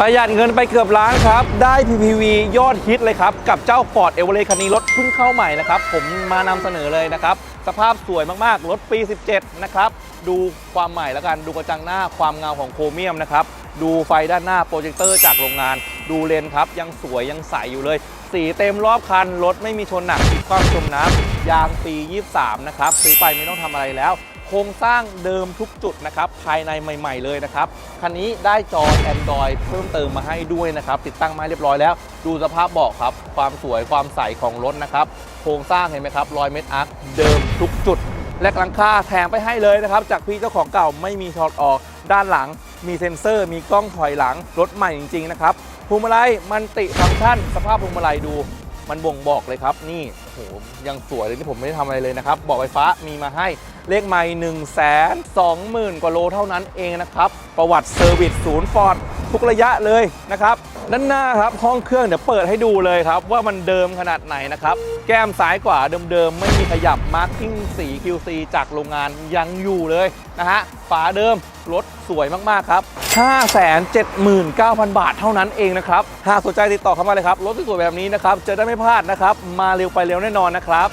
ประหยัดเงินไปเกือบล้านครับ ได้ PPV ยอดฮิตเลยครับ กับเจ้า Ford e v e r e s t คันนี้รถเพิ่งเข้าใหม่นะครับ ผมมานำเสนอเลยนะครับ สภาพสวยมาก ๆ รถปี 17 นะครับ ดูความใหม่แล้วกัน ดูกระจังหน้าความเงาของโครเมียมนะครับ ดูไฟด้านหน้าโปรเจคเตอร์จากโรงงาน ดูเลนครับ ยังสวยยังใสอยู่เลย สีเต็มรอบคัน รถไม่มีชนหนักมีความจมน้ำยางปี 23 นะครับซื้อไปไม่ต้องทำอะไรแล้ว โครงสร้างเดิมทุกจุดนะครับภายในใหม่ ๆ เลยนะครับคันนี้ได้จอ Android เพิ่มเติมมาให้ด้วยนะครับติดตั้งมาเรียบร้อยแล้ว ดูสภาพเบาะครับ ความสวยความใสของรถนะครับโครงสร้างเห็นไหมครับรอยเม็ดอาร์คเดิมทุกจุด และหลังคาแถมไปให้เลยนะครับจากพี่เจ้าของเก่าไม่มีถอดออก ด้านหลัง มีเซ็นเซอร์ มีกล้องถอยหลังรถใหม่จริงๆนะครับพวงมาลัยมันติฟังก์ชัน สภาพพวงมาลัยดูมันบ่งบอกเลยครับ นี่โอ้โหยังสวยเลยที่ผมไม่ได้ทำอะไรเลยนะครับเบอกไฟฟ้ามีมาให้ เลขไม่1นึ่งแสนสองหมื่นกว่าโลเท่านั้นเองนะครับ ประวัติเซอร์วิสศูนย์ฟอร์ดทุกระยะเลยนะครับ ด้านหน้าครับห้องเครื่องเดี๋ยวเปิดให้ดูเลยครับ ว่ามันเดิมขนาดไหนนะครับ แก้มซ้ายขวาเดิมๆ ไม่มีขยับมาร์กิ้งสี QC จากโรงงานยังอยู่เลยนะฮะฝาเดิมรถสวยมากๆครับ 579,000 บาทเท่านั้นเองนะครับ หากสนใจติดต่อเข้ามาเลยครับ รถสวยแบบนี้นะครับ จะได้ไม่พลาดนะครับ มาเร็วไปเร็วแน่นอนนะครับ